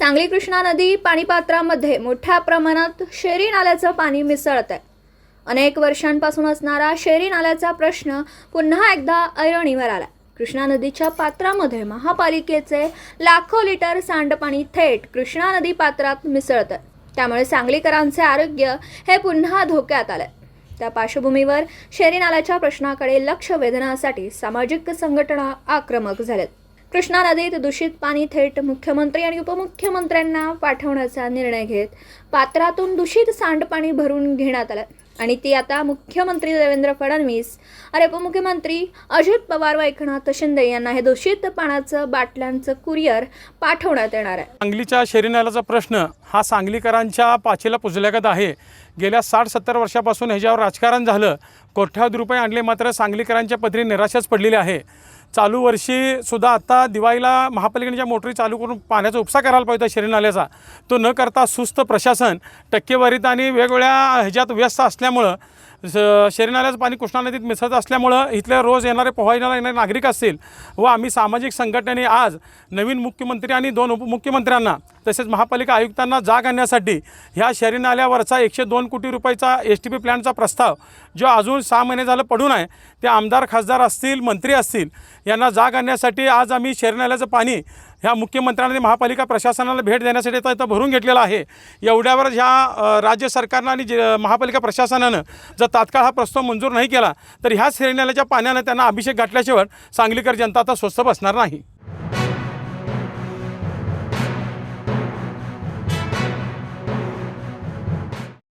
सांगली कृष्णा नदी पाणीपात्रामध्ये मोठ्या प्रमाणात शेरी नाल्याचं पाणी मिसळत आहे अनेक वर्षांपासून असणारा शेरी नाल्याचा प्रश्न पुन्हा एकदा ऐरणीवर आला कृष्णा नदीच्या पात्रामध्ये महापालिकेचे लाखो लिटर सांडपाणी थेट कृष्णा नदी पात्रात मिसळत आहे त्यामुळे सांगलीकरांचे आरोग्य हे पुन्हा धोक्यात आलं त्या पार्श्वभूमीवर शेरी नाल्याच्या प्रश्नाकडे लक्ष वेधण्यासाठी सामाजिक संघटना आक्रमक झाल्यात. कृष्णा नदीत दूषित पाणी थेट मुख्यमंत्री आणि उपमुख्यमंत्र्यांना पाठवण्याचा निर्णय घेत पात्रातून दूषित सांडपाणी भरून घेण्यात आलं. आणि ती आता मुख्यमंत्री देवेंद्र फडणवीस आणि उपमुख्यमंत्री अजित पवार व एकनाथ शिंदे यांना हे दूषित पाण्याचं बाटल्यांचं कुरिअर पाठवण्यात येणार आहे. सांगलीच्या शेरीनाल्याचा प्रश्न हा सांगलीकरांच्या पाचीला पुजल्यागत आहे. गेल्या साठ सत्तर वर्षापासून ह्याच्यावर राजकारण झालं. कोट्यावधी रुपये आणले मात्र सांगलीकरांच्या पदरी निराशाच पडलेली आहे. चालू वर्षी सुद्धा आता दिवाळीला महापालिकेच्या मोटरी चालू करून पाण्याचा उपसा करायला पाहिजे होता नाल्याचा तो न करता सुस्त प्रशासन टक्केवारीत आणि वेगवेगळ्या ह्याच्यात व्यस्त असल्यामुळं स- नाल्याचं पाणी कृष्णा नदीत मिसळत असल्यामुळं इथले रोज येणारे पोहायला येणारे नागरिक असतील व आम्ही सामाजिक संघटनेने आज नवीन मुख्यमंत्री आणि दोन उपमुख्यमंत्र्यांना तसेच महापालिका आयुक्तांना जाग आणण्यासाठी ह्या शहरी नाल्यावरचा एकशे दोन कोटी रुपयाचा एस टी पी प्लॅनचा प्रस्ताव जो अजून सहा महिने झालं पडून आहे ते आमदार खासदार असतील मंत्री असतील यांना जाग आणण्यासाठी आज आम्ही शहरी नाल्याचं पाणी ह्या मुख्यमंत्र्यांनी महापालिका प्रशासनाला भेट देण्यासाठी आता इथं भरून घेतलेला आहे. एवढ्यावर ह्या राज्य सरकारनं आणि जे महापालिका प्रशासनानं जर तात्काळ हा प्रस्ताव मंजूर नाही केला तर ह्या शहरी नाल्याच्या पाण्यानं त्यांना अभिषेक घातल्याशिवाय सांगलीकर जनता आता स्वस्त बसणार नाही.